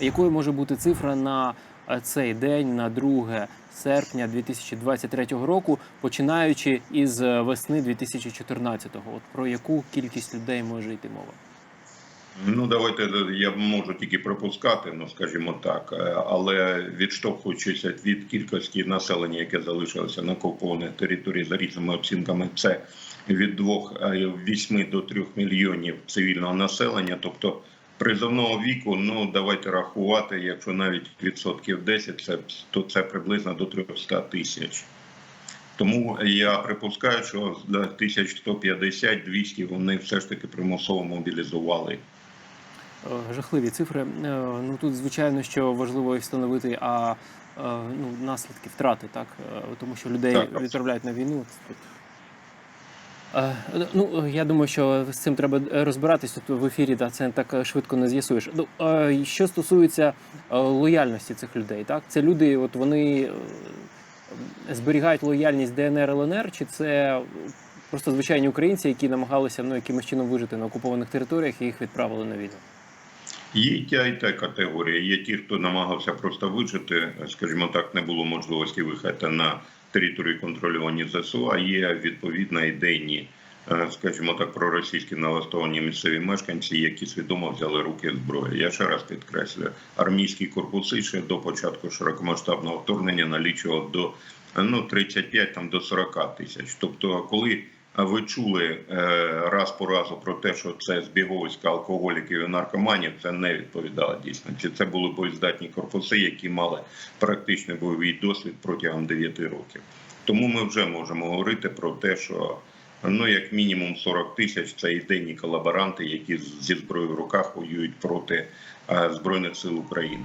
Якою може бути цифра на е, цей день, на 2 серпня 2023 року, починаючи із е, весни 2014-го? От про яку кількість людей може йти мова? Ну, давайте я можу тільки припускати, ну скажімо так, е, але відштовхуючись від кількості населення, яке залишилося на окупованих території за різними оцінками, це від 2,8 до 3 мільйонів цивільного населення, тобто призовного віку, ну давайте рахувати, якщо навіть відсотків 10, це то це приблизно до 300 тисяч. Тому я припускаю, що з 1150-200 вони все ж таки примусово мобілізували. Е, Жахливі цифри. Е, Ну тут звичайно, що важливо і встановити а е, ну наслідки втрати, так тому що людей Так, відправляють на війну. Ну я думаю, що з цим треба розбиратись. Тут в ефірі та це так швидко не з'ясуєш. Ну що стосується лояльності цих людей, так це люди, от вони е, зберігають лояльність ДНР ЛНР, чи це просто звичайні українці, які намагалися ну якимось чином вижити на окупованих територіях і їх відправили на війну. Є і та і та категорія. Є ті, хто намагався просто вижити, скажімо так, не було можливості виїхати на території контрольовані ЗСУ, а є відповідно ідейні, е, скажімо так, проросійські налаштовані місцеві мешканці, які свідомо взяли руки зброї. Я ще раз підкреслюю, армійські корпуси ще до початку широкомасштабного вторгнення налічував до ну 35 там до 40 тисяч. Тобто, коли ви чули е, раз по разу про те, що це збіговиська алкоголіків і наркоманів, це не відповідало дійсності. Це були боєздатні корпуси, які мали практичний бойовий досвід протягом 9 років. Тому ми вже можемо говорити про те, що ну як мінімум 40 тисяч це ідейні колаборанти, які зі зброєю в руках воюють проти е, збройних сил України.